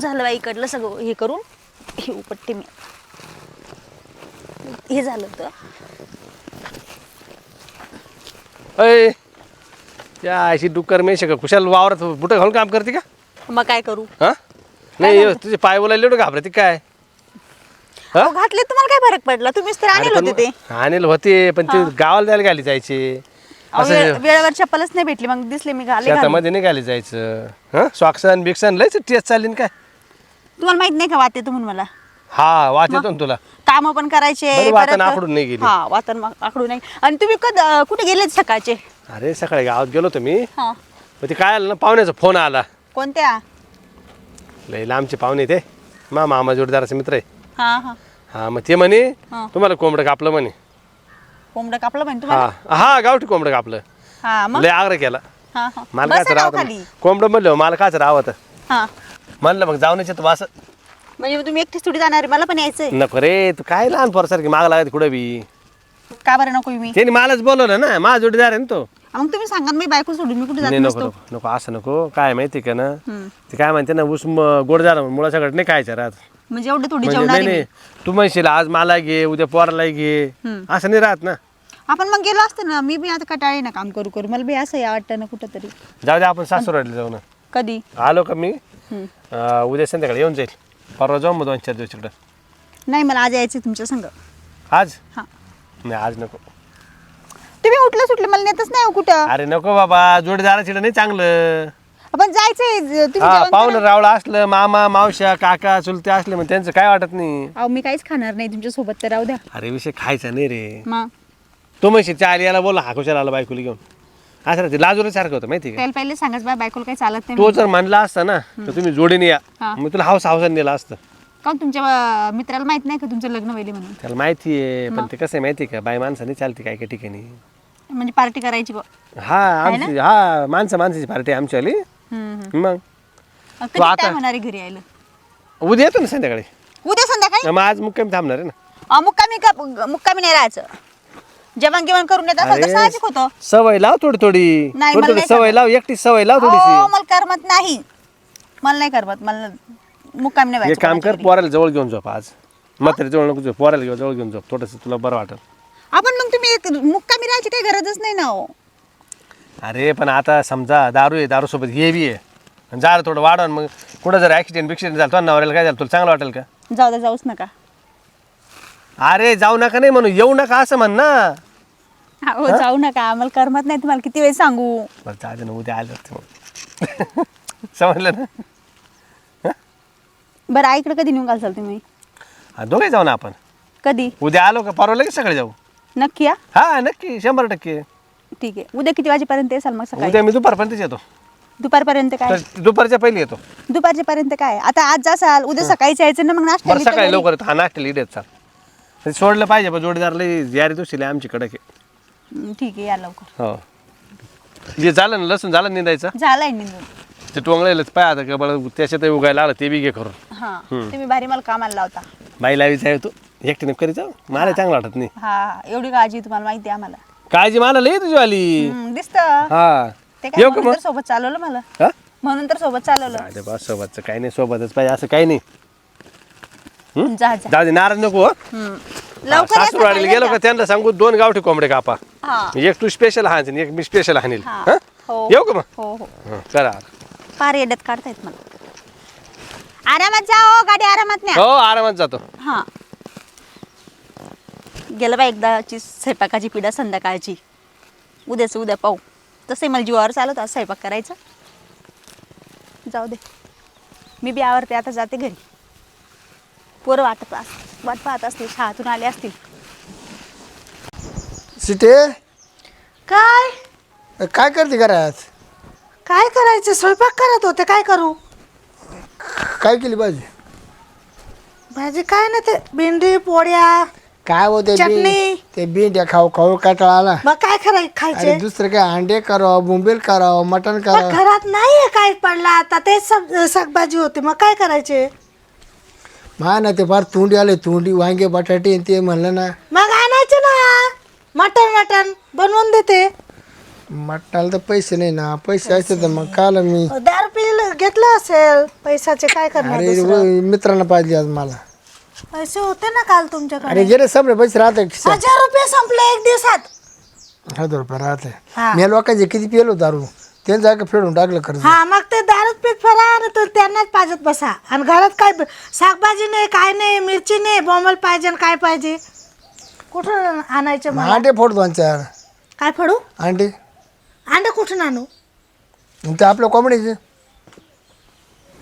झालं बाई इकडलं सगळं हे करून हे उपटते मी. हे झालं तर अय अशी डुक्कर मेश का? कुशाल वावरात बुटं घालून काम करते का? मग काय करू? हा? नाही तुझे पाय बोलायला एवढं घाबरते काय? हा? अहो, घातले तुम्हाला काय फरक पडला? तुम्हीच तर आणले होते ते. आणेल होते पण ते गावाला द्यायला घाली जायचे. अहो, असं वेळ- वेळेवर चप्पलच नाही भेटली मग दिसले मी घाले. शेतामध्ये नाही घाली जायचं. हा? स्वाक्सन बिक्सन लयच टेस्ट चालली ना काय? तुम्हाला माहीत नाही का वाते म्हणून मला? हा वाच येतो ना तुला. काम पण करायचे बरं, वातन आखडून नाही गेली. हा वातन आखडून नाही. आणि तुम्ही कुठे गेलेत सकाळचे? अरे सकाळी गावात गेलो होतो मी. हा. मग ते काय आलं ना पाहुण्याचा फोन आला. कोणत्या? लय लांबचे पाहुणे ते. मा मामा जोडदाराचा मित्र आहे. हा हा. हा मग ते म्हणे हा. तुम्हाला कोंबडं कापलं म्हणे. कोंबडं कापलं म्हणजे तुम्हाला? हा हा गावठी कोंबडं कापलं. हा मग? लय आग्रह केला. हा हा. मला बसा राहत खाली कोंबडं म्हणलं मला हा. म्हणलं मग जाऊन याच्यात वास म्हणजे तुम्ही एकटीच थोडी जाणार आहे मला पण यायचंय. नको रे तू काय लहान पोरासारखी माग लागत कुठं बी? का बरं नको मी? त्यांनी मलाच बोलवलं ना माझा जोडीदार आहे ना तो. मग तुम्ही सांगा ना, मी बायको सोडून मी कुठे जात नाही नको नसतो. नको नको असं नको. काय माहिती का ना? हम्म. ते काय म्हणते ना ऊस म- गोड झाला मुळा सगळं नाही खायचं राहत म्हणजे एवढे थोडी म्हणजे जेवणार नाही आहे नाही तू म्हणशील आज मला घे उद्या पोराला घे. हम्म. असं नाही राहत ना. मी. आपण मग गेलो असतो ना मी बी आता कटाळे ना काम करू करू. मला बी असं या वाटतं ना कुठं तरी जाऊ दे आपण सासूरवाडीला जाऊ ना. कधी? आलो का मी. अं, उद्या संध्याकाळी येऊन जाईल परवा जाऊ मग दोन चार दिवस तिकडं नाही मला आज यायचं तुमच्या संग आज हा नाही आज नको तुम्ही उठलं सुटले मला नेतच नाही हो कुठं अरे नको बाबा जोडीदाराची नाही चांगलं आपण जायचंय ज- तुम्ही हा जेवण पाहुणं करा. रावळा असलं मामा मावश्या काका चुलते असले मग त्यांचं काय वाटत नाही अहो मी काहीच खाणार नाही तुमच्यासोबत तर राहू द्या अरे विषय खायचा नाही रे मग तो म्हणशील चाल याला बोला हा कुशाला आला बायकोला घेऊन असं राहते. लाजूरसारखं होतं माहिती का? त्याला पहिले सांगाच बा बायकोला काही चालत नाही तो जर म्हणला असता ना तर तुम्ही जोडीने या. हा. मग तुला हाऊस हाऊसाने नेला असतं. काऊन तुमच्या अं, मित्राला माहीत नाही का तुमचं लग्न व्हायले म्हणून? त्याला माहिती आहे पण ते कसं आहे माहिती आहे का? बाय माणसाने चालते काय काय ठिकाणी. म्हणजे पार्टी करायची बुवा. हा आमची हा माणसं माणसाची पार्टी आमची आली हम्म, हम्म. मग? अं, कधी आता- काय होणार आहे घरी यायला? उद्या येतो ना संध्याकाळी? उद्या संध्याकाळी? मग आज मुक्कामी थांबणार आहे ना. अं, मुक्कामी का मुक्कामी नाही राहायचं. जेवण गिवण करून येत असेल तर साहजिक होतं. सवय लाव थोडी थोडी नाही, थोडी मला थोडी नाही सवय लाव एकटी सवय लाव हो थोडीशी मला करमत नाही. मला नाही करमत मला मुक्कामी नाही एक व्हायचं काम कर कोणाच्या. पोराला जवळ घेऊन झोप आज. म्हातारी जवळ नको झोप पोराला घेऊन जवळ घेऊन झोप थोडंसं तुला बरं वाटेल. आपण मग तुम्ही एक मुक्कामी राहायची काही गरजच नाही ना हो. अरे पण आता समजा दारू आहे दारू सोबत हे बी आहे. आणि जरा थोडं वाढवून मग कुठं जर ऍक्सिडेंट बिक्सिडेंट झालं तुला नवऱ्याला काय झालं तुला चांगलं वाटेल का? जाऊ दे जाऊच नका. अरे जाऊ नका नाही म्हणून येऊ नका असं म्हण ना. हो? जाऊ नका. आम्हाला करमत नाही. तुम्हाला किती वेळ सांगू? बरं जाऊ ना उद्या आलं मग. समजलं ना? बरं आईकडे कधी नेऊन घालसाल तुम्ही? हा दोघे जाऊ ना आपण. कधी? उद्या आलो का? परवा लगेच सकाळी जाऊ. नक्की या हा नक्की. शंभर टक्के. ठीक आहे. उद्या किती वाजेपर्यंत येसाल मग सकाळी? उद्या मी दुपारपर्यंत येतो. दुपारपर्यंत काय? तर दुपारच्या पहिले येतो. दुपारच्या पर्यंत काय? आता आज जासाल. उद्या सकाळीच यायचं ना मग नाश्ता बरं सकाळी लवकर येतो. हा नाश्ता येत चाल. ते सोडलं पाहिजे पण जोडीदारला यारी तुशी आमची कडक आहे ठीक आहे या लवकर. हो. जे झालं ना लसूण झालं निंदायचं? झालाय निघून ते टोंगळेलच पाय आता का बरं त्याच्यात उगायला आलं ते बी घे करून. हा तुम्ही भारी मला कामाला लावता. बाई लावीच आहे तू. एकटीने करी जाऊ. मला चांगलं वाटत नाही. हा हा एवढी काळजी तुम्हाला माहिती आहे आम्हाला. काळजी मला लई तुझी आली दिसत. हा. ते काय येऊ का म्हणून मग? तर सोबत चालवलं मला. हा? म्हणून तर सोबत चालवलं. अरे बा सोबतचं काही नाही सोबतच पाहिजे असं काही नाही. जा जा. नाराज नको हो. हम्म. लवकर या सकाळी गेलो. का त्यांना सांगू दोन गावठी कोंबडे कापा. हा. एक तू स्पेशल हाणशील एक मी स्पेशल हाणील. हा. हा? हो. येऊ का मग? हो हो. हं, करा फार येड्यात काढतायत मला. आरामात जा हो गाडी आरामात न्या. हो आरामात जातो. हा. गेलं बा एकदाची स्वयंपाकाची पिढा संध्याकाळची. उद्याच उद्या पाहू. तसे मला जीवावर चालत आज स्वयंपाक करायचा. जाऊ दे. मी बी आवरते आता जाते घरी. पोरं वाटत अस वाट पाहत असतील शाळातून आले असतील. सिटे काय? काय करते घरात? काय करायचं? स्वयंपाक करत होते काय करू? काय केली भाजी? भाजी काय ना ते भेंडी पोळ्या काय होते चटणी. ते बिंड्या खाऊ खाऊ कंटाळा आला. मग काय कराय अरे खायचे दुसरं काय अंडे करावं बोंबील करावं मटण मग करावं? घरात नाहीये काय पडला आता ते सब शाकभाजी होते मग काय करायचे? मा ना ते फार तोंडी आले तोंडी वांगे बटाटे ते म्हणलं ना. मग आणायचे ना. मटन मटन बनवून देते. मटणाला तर पैसे नाही ना. पैसे असते तर मग काल मी. दारू पिल घेतलं असेल. पैशाचे काय करणार अरे दुसरं? व- मित्रांना पाहिजे आज मला. पैसे होते ना काल तुमच्याकडे. अरे गेले सगळे पैसे राहते. खिशात हजार रुपये संपले एक दिवसात. हजार रुपये राहते. हा. मी लोकांचे किती पिलो दारू? त्यांचं जागा फेडून टाकलं खर्च हा मग ते दारूत पीठ फरा आणि तो त्यांनाच पाजत बसा. आणि घरात काय ब- शाकभाजी नाही काय नाही मिरची नाही बॉम्बल पाहिजे आणि काय पाहिजे? कुठून आणायचे मग अंडे फोड दोन चार. काय फडू? अंडे. अंडे कुठून आणू? आणि ते आपल्या कोंबडीचे.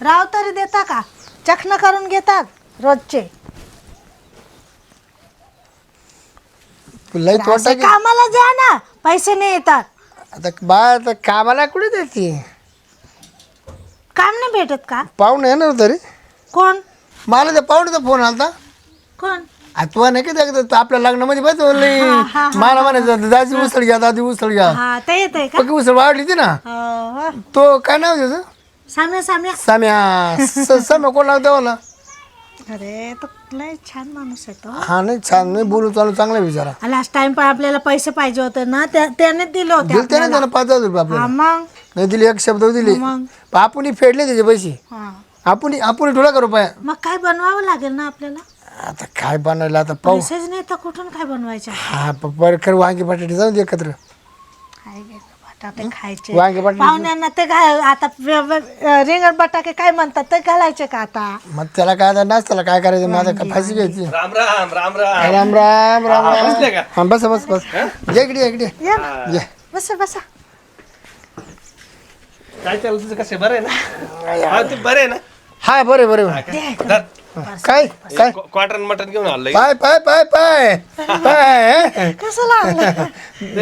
राव तरी देता का? चखना करून घेतात रोजचे. लई तोटा असे की कामाला जा ना. पैसे नाही येतात. आता बा आता कामाला कुठे देते काम नाही भेटत का? पाहुणे ना तरी. कोण? मला त्या पाहुण्याचा फोन आलता. कोण? आ, तू नाही का त्या- त्या आपल्या लग्नामध्ये बस मला म्हणायचं दादी उसळ घ्या दादी उसळ घ्या. हा ते येत आहे का पक्की उसळ वाढली ती ना. हो, हो. तो काय नाव त्याचं? साम्या साम्या. साम्या. स- साम्या कोण नाव देवाला अरे तो लय छान माणूस आहे तो. हा नाही छान. नाही बोलू चालू चांगला विचारा लास्ट टाइम पण आपल्याला पैसे पाहिजे होते ना त्या- त्याने दिले होते दिलते ना त्यानं पाच हजार रुपये हा आपल्याला मग? नाही दिली एक शब्द दिली. मग? पण आपण फेडले त्याचे पैसे. हा. आपण आपण ठोला करू पाय. मग काय बनवावं लागेल ना आपल्याला? आता काय बनवलं आता पाहू. पैसेच नाही तर कुठून काय बनवायचे? हा बरकर वांगी बटाटे जाऊन दे एकत्र. काय घे बटाटे खायचे. वांगे पाहुण्यांना ते घाल आता रिंगण बटाके काय म्हणतात ते घालायचे का आता? मग त्याला काय आता नाच त्याला काय करायचं? माझं का फाशी घ्यायची. राम राम राम राम. राम राम बस बस बस. ये इकडे ये इकडे. ये. बस बसा. काय चाललं तुझं? कसं? बरं आहे ना? हा, हाय बरे बरे काय? काय? क्वार्टर मटन घेऊन आलोय पाय पाय पाय पाय. पाय कसं लागलं?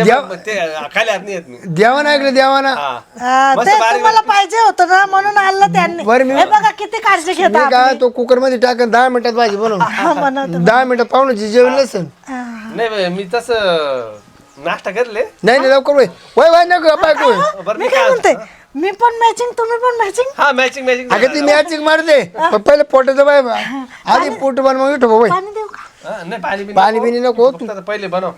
देव- ते खाली हात नाही येत मी. देवाना ऐकलं देवाना. हा. हा, मस्त ते बारीक- तुम्हाला पाहिजे होतं ना म्हणून आणलं त्यांनी. बरं मी- हे बघा किती काळजी मी घेता काय तो कुकरमध्ये टाकन दहा मिनिटात भाजी बनव हा, दहा मिनिटात पाहुण्याची जेवण नसेल. नाही बाई, मी तसं नाश्ता करले. नाही नाही लवकर वय वय वय नको बाय कोय बरं मी मी काय काय म्हणते? मी पण मॅचिंग तुम्ही पण मॅचिंग हा मॅचिंग मॅचिंग अगं ती मॅचिंग मारते पण पहिले पोटाचं बाय आधी पोट बनव मग उठव बाई. पाणी देऊ का? नाही पाणी बिनी पाणी नको. बिनी नको फक्त आता पहिले बनव.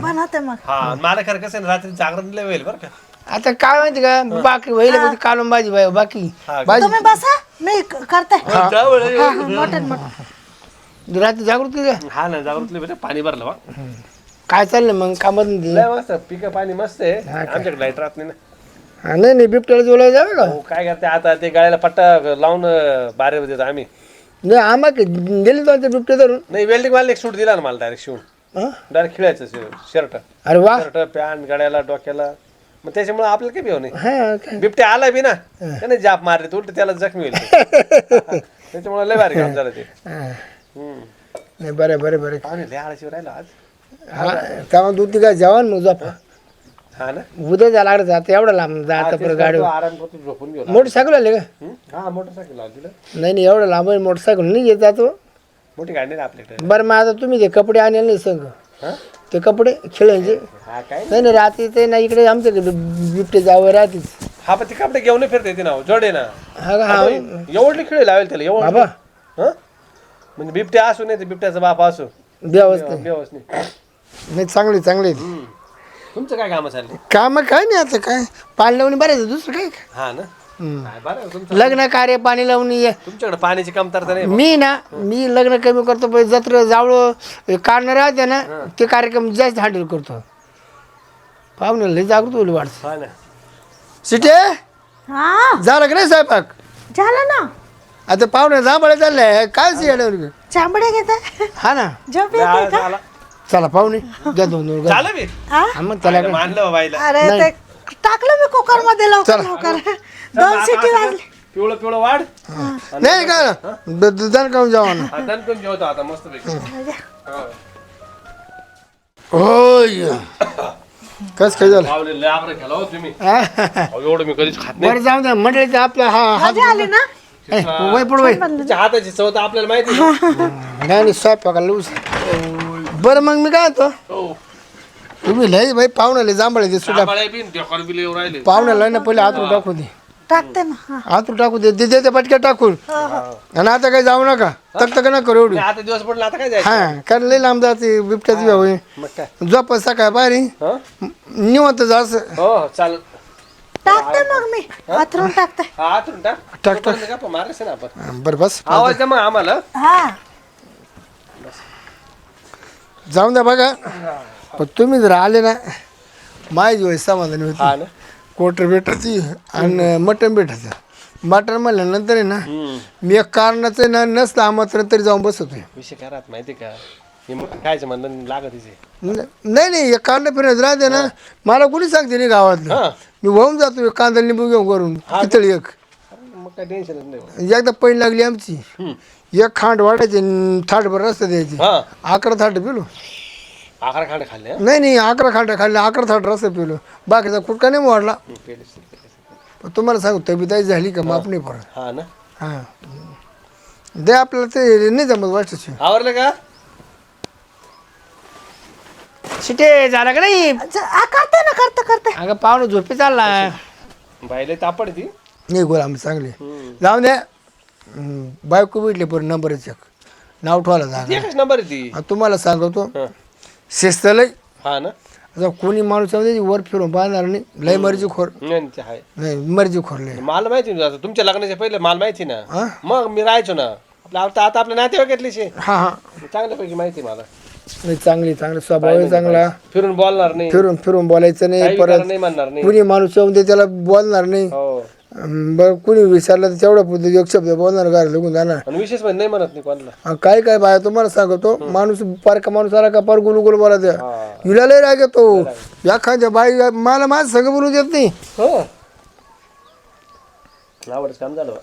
बनवते मग. हा मला खरं कसं आहे ना, रात्री जागरण लय होईल बरं का. आता काय माहिती का बाकी वहिला कधी कालून भाजी बाय बाकी. हा. भाजी तुम्ही बसा मी क- करते. हा. हा, रात्री जागृत केली का? हा ना जागृतले बेटा पाणी भरलं बा. काय चाललं मग कामात नाही लय मस्त पिकं पाणी मस्त आहे. आमच्याकडे लाइट राहत नाही ना. हा, नाही नाही बिबट्याला जोला जावे का? हो काय करते आता ते गाळ्याला पट्टा लावून बारे देतो आम्ही. नाही आम्हा गेली दोन ते बिबटे धरून. नाही वेल्डिंग वाला एक सूट दिला ना मला डायरेक्ट शिवून. हा? डायरेक्ट खिळायचं शर्ट अरे वा. शर्ट पॅन्ट गळ्याला डोक्याला. मग त्याच्यामुळे आपल्याला काही भेव नाही. हा काय? बिबटे आला बी ना त्याने जाप मारले उलट त्याला जखमी होईल. त्याच्यामुळे लय भारी काम झालं ते. हा. हम्म. नाही बरे बरे बरे. पाहुणे लय आळशी राहिलो आज. हा तेव्हा दूध ती काय जेवण मग झोप. हा ना? उद्या जा लागलं आता एवढं लांब जा हा, आता तेच परत करतो, गाडी आराम करतो झोपून घेऊ मोटरसायकल आले का? हा? मोटरसायकल ना. नाही नाही एवढं लांब आहे मोटरसायकल नाही येत जातो. मोठी गाडी नाही ना आपल्याकडे? बरं मग आता तुम्ही ते कपडे आणले नाही संग हा? ते कपडे खेळायचे. हा काय नाही नाही रात्री ते ना इकडे आमच्याकडे बिबटे जावं राहतेच. हा पण ते कपडे घेऊन फिरते ना जोडे ना. हा का? हा एवढली खेळ लावेल त्याला एवढं बाबा. हं? म्हणजे बिबट्या असू नाही ते बिबट्याचा बाप असू. व्यवस्थित बेवस नाही नाही चांगली चांगली. तुमचं काय काम चालले? काम काय नाही आता काय? पाणी लावणी बरं दुसरं काय? हा ना. काय बरं तुमचं? लग्न कार्य पाणी लावणी ये. तुमच्याकडे पाण्याची कमतरता नाही मी ना मी लग्न कमी करतो पण जत्र जावळं काढणं राहते ना ते कार्यक्रम जास्त हँडल करतो. पाहुणे लय जागृत होईल वाटत. हा ना. सिटे? हा. झालं का नाही स्वयंपाक? झालं ना. आता पाहुणे जांभळे चाललंय काय सिंह चांबडे घेते हा ना. झोप येते का? आला. चला पाहुणे द्या दोन दोन घाल. झालं मी? हा? हा, मग त्याला काय? मानलं हो अरे ते टाकलं मी कुकरमध्ये लवकर चला. लवकर. दोन सिटी वाजली. पिवळं पिवळं वाढ. नाही काय दण काऊन जाऊ ना. हा दणकन जेवतो आता मस्त पैकी होय. कस काय झालं? पावले लय आग्रह केला हो तुम्ही. हा? अहो, एवढं मी कधीच खात नाही. बरं जाऊ द्या मंडळीचं आपलं हा हात मजा आली ना? ए, वय पड वय. तुमच्या हाताची चव तर आपल्याला माहिती. नाही नाही स्वयंपाकाला लूस बरं मग मी काय होतो हो. तुम्ही लय बाई पाहुण्याला जांभळे ढेकर राहिले. पाहुण्याला ना पहिले आतून टाकू दे. टाकते ना हा. आतून टाकू दे. दे ते पटक्या टाकून. आणि आता काही जाऊ नका. तक तक नका करू एवढी. आता दिवस पडला आता काय जायचं? हा कारण लय लांब जाते बिबट्याची मग काय? झोप सकाळ बारी हं? निवंत जा असं. हो हो चाल. टाकते मग मी. हातरून टाकते. हा आतून टाक. टाक, तोपर्यंत गप्पा मारायचं ना आपण. बरं बस. आवाज द्या मग आम्हाला. हा. जाऊन द्या बघा. पण तुम्ही जर आले ना माझी वय समाधानी हा होती ना कोटर भेटायची आणि मटण भेटायचं मटण म्हणल्यानंतर आहे ना मी एक कारणाचं ना नसलं आमंत्रण तरी जाऊन बसतोय. विषय काय राहत माहिती का? हे मग म्हणलं लागत तिचे न- नाही नाही एक कांदा फिरत राहते ना मला कोणी सांगते नाही गावातलं. हा. मी वाहून जातो एक कांदा लिंबू घेऊन करून एक. मग काय टेन्शनच नाही. एकदा पैन लागली आमची. एक खांड वाटायची थाटभर रस्ता द्यायची हा. अकरा थाट पिलो. आकार खांड खाल्ले? नाही नाही अकरा खांड खाल्ले अकरा थाट रस्ता पिलो. बाकीचा कुटका नाही वाढला. पण तुम्हाला सांगू तब्येत झाली का? माप नाही पडत. हा ना? हां. दे आपल्याला ते नाही जमत वाटतं. आवरलं का? शिटे झाला का नाही? करते ना करते करते अगं पाहुणे झोपी चालला बायले तापड ती. नाही गोल आम्ही चांगले जाऊन द्या हम्म, बायको भेटले पण नंबर चेक नाव ठेवायला जागा एकच नंबर आहे ती. आता तुम्हाला सांगतो. हं. शिस्त लय हा ना? आता कोणी माणूस आहे त्याची वर फिरून पाहणार नाही. लय मर्जी खोर नाही, ते आहे. नाही मर्जी खोर लय. मला माहिती ना आता? तुमच्या लग्नाच्या पहिले मला माहिती ना? हा? मग मी राहायचो ना. आपलं आता आता आपल्या नातेवाईकातली शे हा हा. चांगल्यापैकी माहिती मला. नाही चांगली चांगली. स्वभाव आहे चांगला. फिरून बोलणार नाही. फिरून फिरून बोलायचं नाही परत नाही म्हणणार नाही. कुणी माणूस येऊन ते त्याला बोलणार नाही. हो. बरं कुणी विचारलं तर तेवढं पुरतं एक शब्द बोलणार गार लगून जाणार. आणि विशेष म्हणजे नाही म्हणत नाही कोणाला. काय काय बाय तुम्हाला सांगतो माणूस पार का माणूस आला का पार गुलू गुलू बोलायचं हा. हिला लय राग येतो. एखाद्या बाई मला माझं सगळं बोलू देत नाही. हो. आवडच काम झालं बा.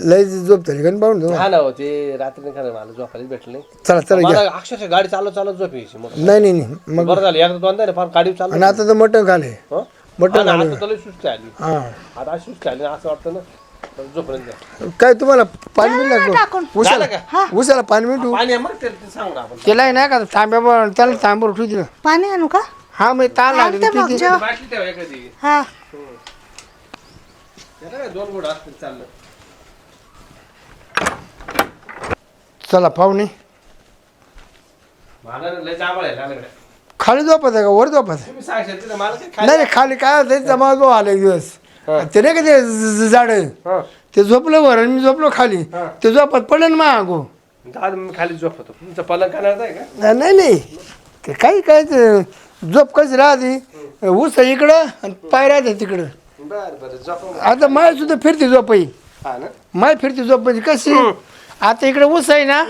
लय झोप झाली का पाहून जाऊ? हा ना हो, ते रात्री खरं मला झोपायला भेटलं नाही. चला चला घ्या. मला अक्षरशः गाडी चालव चालत झोप यायची. मग नाही नाही. नाही मग बरं झालं एकदा दोनदा ना फार गाडी आणि आता तर मटण खाले हो? मटण आता तुला सुस्ती आली हा. आता अशी सुस्ती आली असं वाटतं ना तर. काय तुम्हाला पाणी टाकून. उसाला? झालं का? उसाला पाणी मिळतो पाणी आहे मग ते ते सांगू ना आपण. केला आहे ना का तांब्या त्याला तांबर उठू दिलं पाणी आणू का? हा मी ताण लागली आणते मग जेव. बाटली ठेवा एखादी. हा. त्याला काय दोन गोड असतील चाललं. चला पाहुणे. मला लय जांभळ आहे लागलं खाली झोपत आहे का? वर झोपत आहे? तुम्ही सांगशाल तिला मला काय खायला नाही नाही, खाली काय होतं जमा जो आला एक दिवस. ते नाही का ते झाड? हा. ते झोपलं वर आणि मी झोपलो खाली. ते झोपत पडलं मी खाली झोप होतो तुमचं पलंग आहे का? नाही नाही ते काही काय ते झोप कशी राहते? ऊस आहे इकडं आणि पाय राहते तिकडं. बरं बरं झोप आता माय सुद्धा फिरते झोपई. हा ना? माय फिरते झोप म्हणजे कशी आता इकडे ऊस आहे ना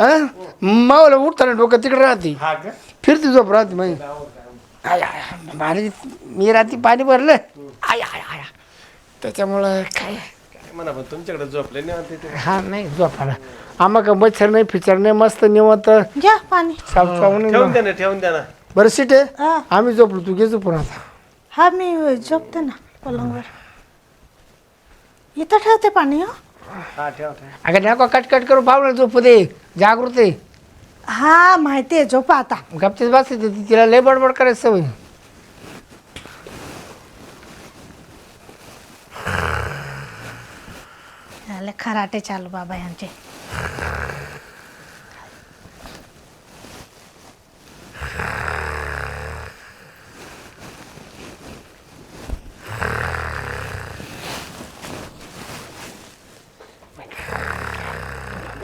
हं? मावला उठताना डोकं तिकडे राहते. हा का? फिरती झोप राहते माई आय मी रात्री पाणी भरलं. आय आय आय. त्याच्यामुळं काय? म्हणा पण तुमच्याकडे झोपले नाही म्हणते ते. हा नाही झोपाला आम्हा का मच्छर नाही फिचर नाही मस्त निवत. घ्या पाणी. ठेवून द्या ना ठेवून द्या ना. बरं सीट आहे? हा. आम्ही झोपलो तू घे झोपून आता. हा मी झोपते ना पलंगवर. इथं ठेवते पाणी हो? हा ठेवा ठेवा. अगं नको कट कट करू पाहुणे झोपू दे. जागृत आहे. हा माहिती आहे झोपा आता. गपचीच बस तिला लय बडबड करायचं सवय. झाले खराटे चालू बाबा यांचे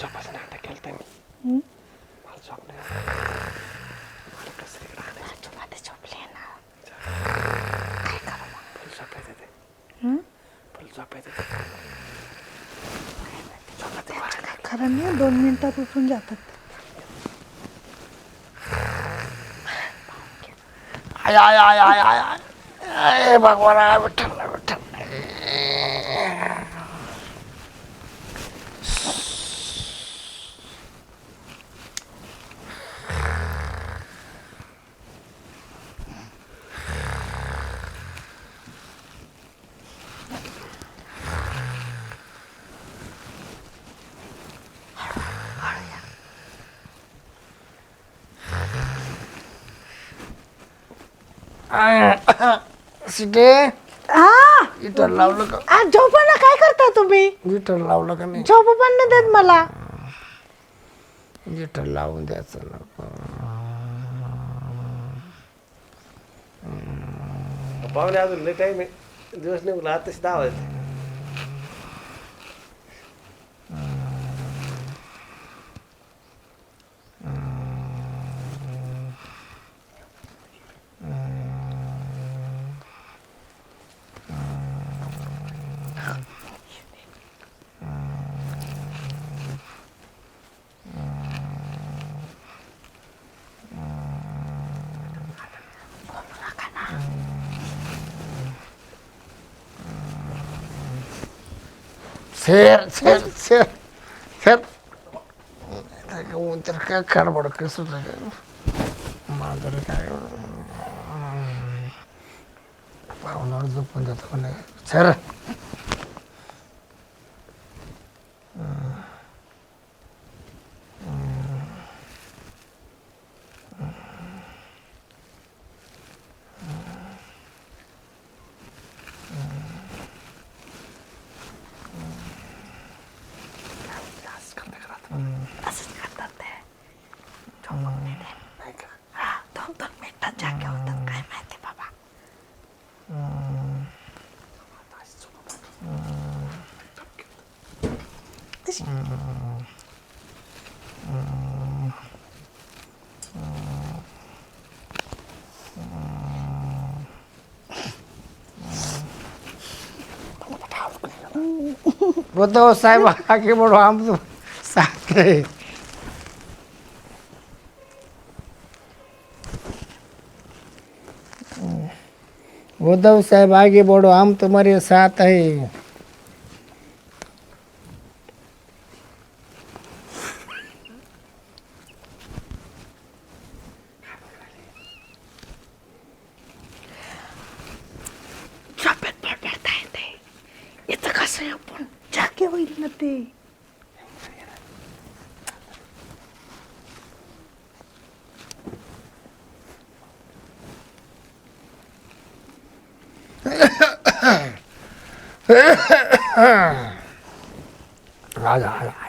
झोपायचं नाटक केलं तर मी मला झोप नाही आजोबाते झोपले ना फुल झोपायचं ते फुल झोपायचं काय खरं नाही दोन मिनटात उठून जातात आय आय आय आय आय आय भगवान आय विठ्ठल आय विठ्ठल सिटे हा? इटर लावलं का? आज झोपा ना काय करता तुम्ही? इटर लावलं का नाही? झोप पण नाही देत मला. इटर लावून द्यायचं नको. पाहुणे अजून लय टाइम आहे. दिवस निघला आता तशी दहा वाजले. सर सर सर सर ऊन तर काय कारभाड कसं माझं काय पाहुणावर झोपून जातो सर બધો સાહેબ આખી બધો આમ તો સાથ રહે ઉદ્ધવ સાહેબ આગે બોડો આમ તમારી સાથ. અહીં Nati. Raja, raja.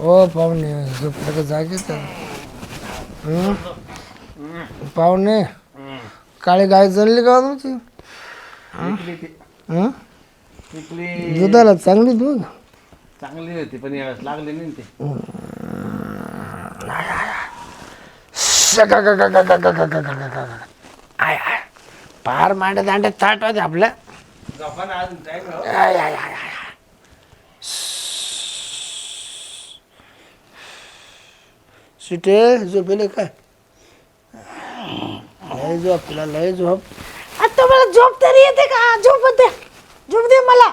ओ पाहुणे झोपलं का जागेच? पाहुणे काळी गाय जणली का तुमची हं? दुधाला चांगली दूध चांगली होती पण यावेळेस लागले नाही ते शका- का- का- का- का- का- का- का- का- का- का- का. आय आय पार मांड्या दांड्या ताट होते आपल्या आय आय आय आय आय. सुटे झोपेले काय? लय झोपला लय झोप. आता मला झोप तरी येते का? झोप दे. झोप दे मला.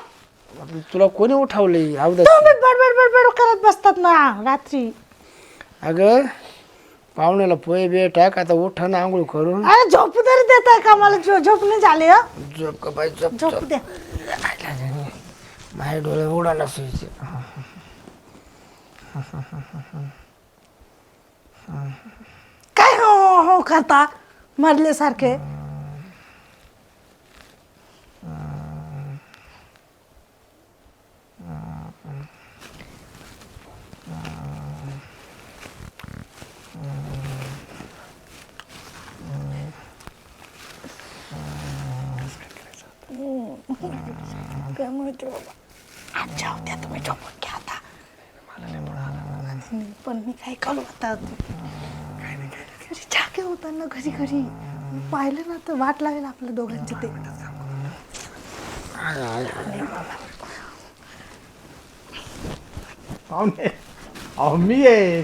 आपलं तुला कोणी उठावले अवदा तुम्ही बडबड बडबड करत बसतात ना रात्री. अगं पाहुण्याला पोहे बे टाक आता उठा ना आंघोळ करून. अरे झोप तरी देताय का मला? झो- झोप नाही झाली हं? झोप का बाई झोप झोप दे. माझे डोळे उडाला सुईचे काय हो करता मरल्यासारखे. काय माहिती बाबा आज जाऊ द्या तुम्ही झोपून घ्या आता पण मी काय करू आता अरे चाके होताना घरी घरी पाहिलं ना तर वाट लागेल आपल्या दोघांची ते. पाहुणे अहो मी आहे.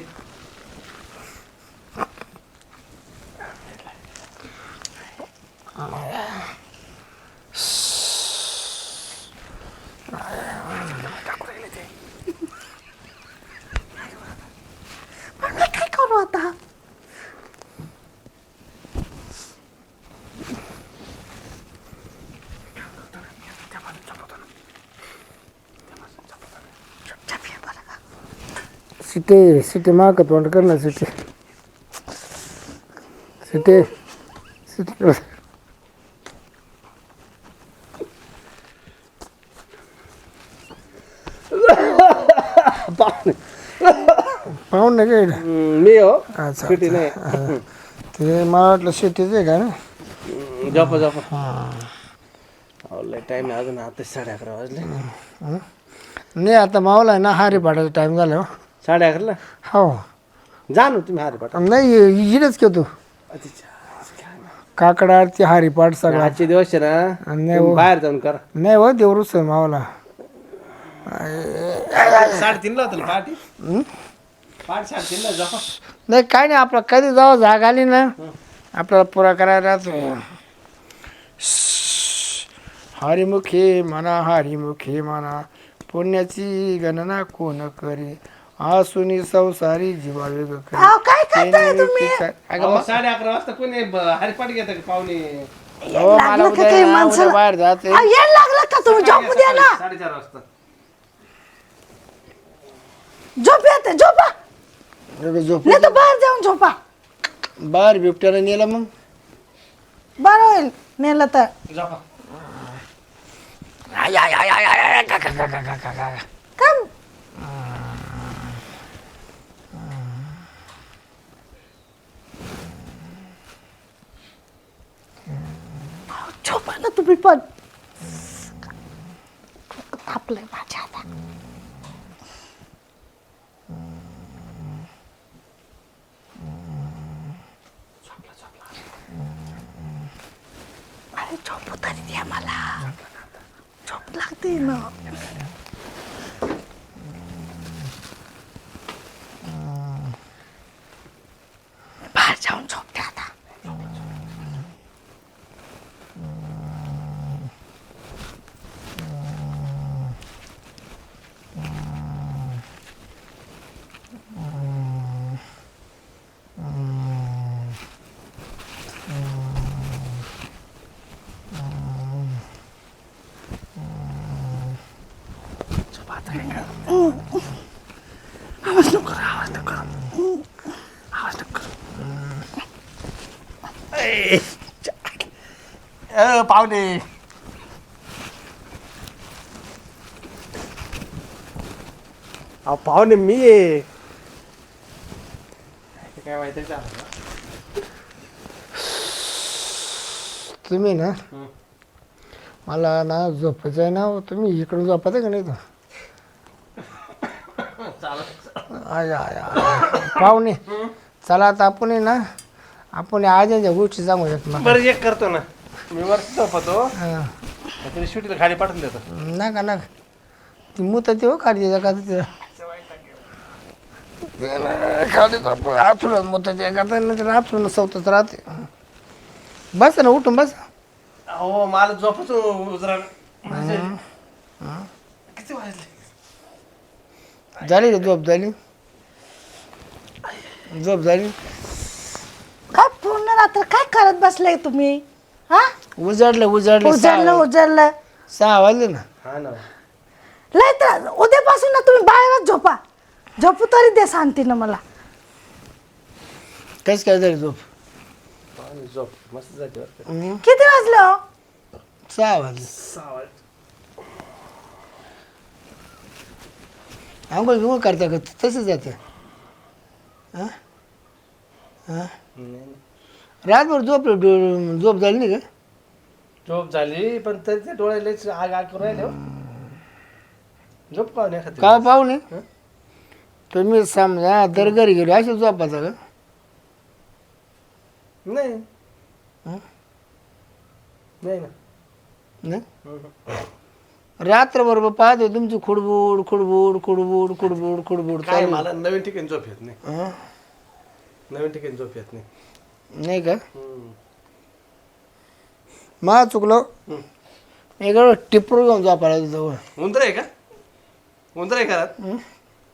सिटे सिटे माग तोंड कर ना सिटे सिटे सिटे पाहून ना काय मी हो अच्छा सुट्टी नाही हा. ते मला वाटलं शेतीच आहे का ना जप जप टाइम आहे अजून आता साडे अकरा वाजले नाही आता मावला आहे ना हारी पाठायचा टाइम झाला हो. साडे अकराला? हो. जा ना तुम्ही हारे पाठा नाही इकडेच का तू. काकडा आरती हारीपाठ सगळा. आजचे दिवस आहे ना नाही तुम्ही हो. बाहेर जाऊन कर. नाही हो देवरूच आहे मावला. साडेतीनला होतं पार्टी? पार्टी साडेतीनला जा नाही काय नाही आपला कधी जावं जाग आली ना आपल्याला पुरा करायला राहतो हरिमुखे म्हणा हरिमुखे म्हणा पुण्याची गणना कोण करे? आसुनी संसारी जीवा वेग करे अहो काय करताय तुम्ही? अगं साडे अकरा वाजता कोणी हरिपाठ घेतं का पाहुणे? हो, मला लागलं का उद्या काही ना, उद्या माणसाला? बाहेर जाते अहो, येड लागलं का तुम्ही? झोपू द्या ना. साडेचार वाजता. झोप येते झोपा. झोप नाही तर बाहेर जाऊन झोपा. बाहेर बिबट्याला नेलं मग? बरं होईल. नेलं तर. झोपा. आय, आय, आय, आय, आय, आय, का, का, का, का, का, का, का. कम अहो, झोपा ना तुम्ही पण आपलंय माझ्या आता अरे झोपू तरी द्या मला झोप लागते ना बाहेर जाऊन झोपते आता पाहुणे अहो पाहुणे मी आहे. काय माहिती का? तुम्ही ना मला ना झोपायचं आहे ना तुम्ही इकडून झोपायचं का नाही तर आय आय आय. पाहुणे चला आता आपण आहे ना आपण आजच्या गोष्टी सांगू शकतो बरं एक करतो ना. मी वरती झोपतो. ना तरी शुटीला खाली पाठवून देतो. नका नका ती मुत ते हो खाली का खाली मुत ते नंतर आचुला सवतच राहते. बस ना उठून बस. हो मला झोपच उजरा. किती वाजले? झाली रे झोप झाली. झोप झाली. काय पूर्ण रात्र काय करत बसलाय तुम्ही? हा? उजाडलं उजाडलं उजळलं सहा उजळलं सहा वाजले ना. हा ना. लय तर उद्यापासून ना तुम्ही बाहेरच झोपा. झोपू तरी दे शांतीनं मला. कस काय झाली झोप? झोप. मस्त जाते बरं का. हम्म. किती वाजले हो? सहा वाजले. सहा वाजले. आंघोळ बिंघोळ करता का तसंच जाते. हा? हा? रातभर झोप झोप झाली नाही का? झोप झाली पण तरी ते डोळ्यालेच आग आग करून राहिले हो. झोप का नाही खाते का पाहुणे तुम्ही समजा दर घरी गेलो अशी झोपायचं का? नाही. हं? नाही ना. नाही? रात्रभर पाहतो तुमची खुडबुड खुडबुड खुडबुड खुडबुड खुडबुड काय चालू. मला नवीन ठिकाणी झोप येत नाही. हं? नवीन ठिकाणी झोप येत नाही. नाही का. मा चुकलो. हं. एकडं टिप्पू घेऊन झोपायला जवळ. उंदर आहे का? उंदर आहे घरात?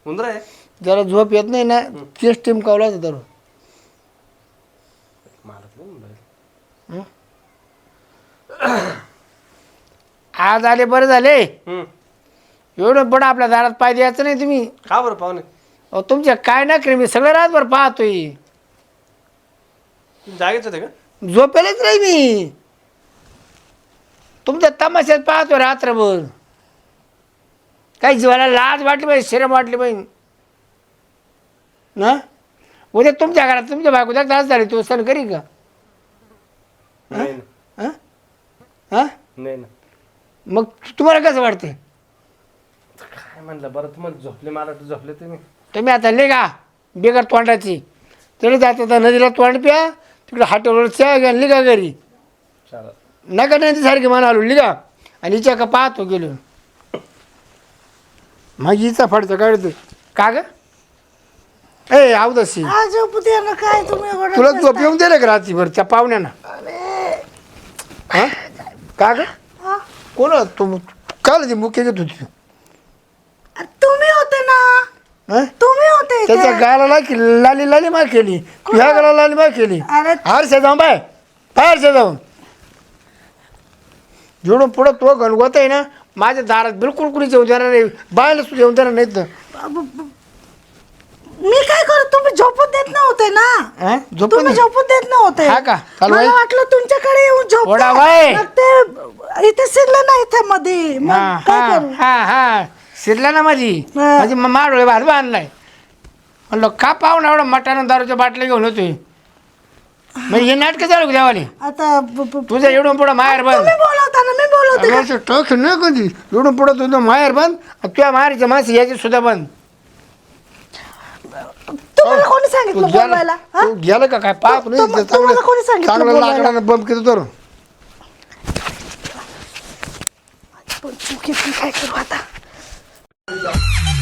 उंदर आहे? जरा झोप येत नाही ना तेच टीम कावला तर. नाही उंदर. आज आले बरं झाले? हम्म. एवढं बडं आपल्या दारात पाय द्यायचं नाही तुम्ही. का बरं पाहुणे? अहो तुमच्या काय ना मी सगळं रातभर पाहतोय. जागेच होते का? झोपेलच नाही मी. तुमच्या तमाशात पाहतो रात्रभर. काही जीवाला लाज वाटली पाहिजे शरम वाटली पाहिजे. ना? उद्या तुमच्या घरात तुमच्या बायको तास झाली तू सण करी का? नाही ना. हं? हं? नाही ना. मग तुम्हाला कसं वाटते काय म्हणलं बरं तुम्हाला झोपले मला तर झोपले तुम्ही. तुम्ही आता निघा बेगर तोंडाची. तिकडे जात होता नदीला तोंड प्या तिकडे हाटेवर चहा घ्या निघा घरी. नका नाही सारखी म्हणा आलो निघा. आणि हिच्या का पाहतो गेलो. मग हिचा फडचा काढतो. का ग? ए आज झोपू दे ना काय तुम्ही एवढं तुला झोप येऊन दिलं का रात्रीभर त्या पाहुण्यानं. हा? का ग? हा? कोण? तू काल ती मुख्य घेत होती. तुम्ही होते ना. हा? तुम्ही होते इथे. त्याच्या गाला लाली लाली मा केली ह्या गाला लाली मा केली अरे हारशे जाऊन बाय बाहेरशे जाऊन जोडून पुढं तो गणगोत आहे ना माझ्या दारात बिलकुल कुणी येऊन देणार नाही बायला सुद्धा येऊन देणार नाहीत मी काय करू तुम्ही झोपून देत नव्हते ना हा? झोपून तुम्ही दे. झोपून देत नव्हते हा का? चालू मला आहे? वाटलं तुमच्याकडे येऊन झोप ओढा बाई. ते इथे शिरलं ना इथे मध्ये मग हा काय हा करू हा हा शिरला ना माझी? हा. माझी माडोळे भात बांधलाय. म्हणलं का पाहून एवढा मटानं दारूच्या बाटल्या घेऊन होतोय मग हे नाटक चालू का देवाले? आता ब- ब- तुझं एवढं पुढं माहेर बंद. तुम्ही बोलवता ना मी बोलवते का? अरे टोक न कधी. एवढं पुढं तुझं माहेर बंद आणि तुझ्या माहेरच्या माणसं याची सुद्धा बंद. तुम्हाला कोणी तू सांगितलं गेला बोलवायला? हा? तू गेलं का काय? पाहत तू- नाही तू- चांगलं तुम्हाला कोणी सांगितलं चांगलं बोलवायला? लाकडानं केलं तर. पण चुकीचं काय करू आता? Thank you.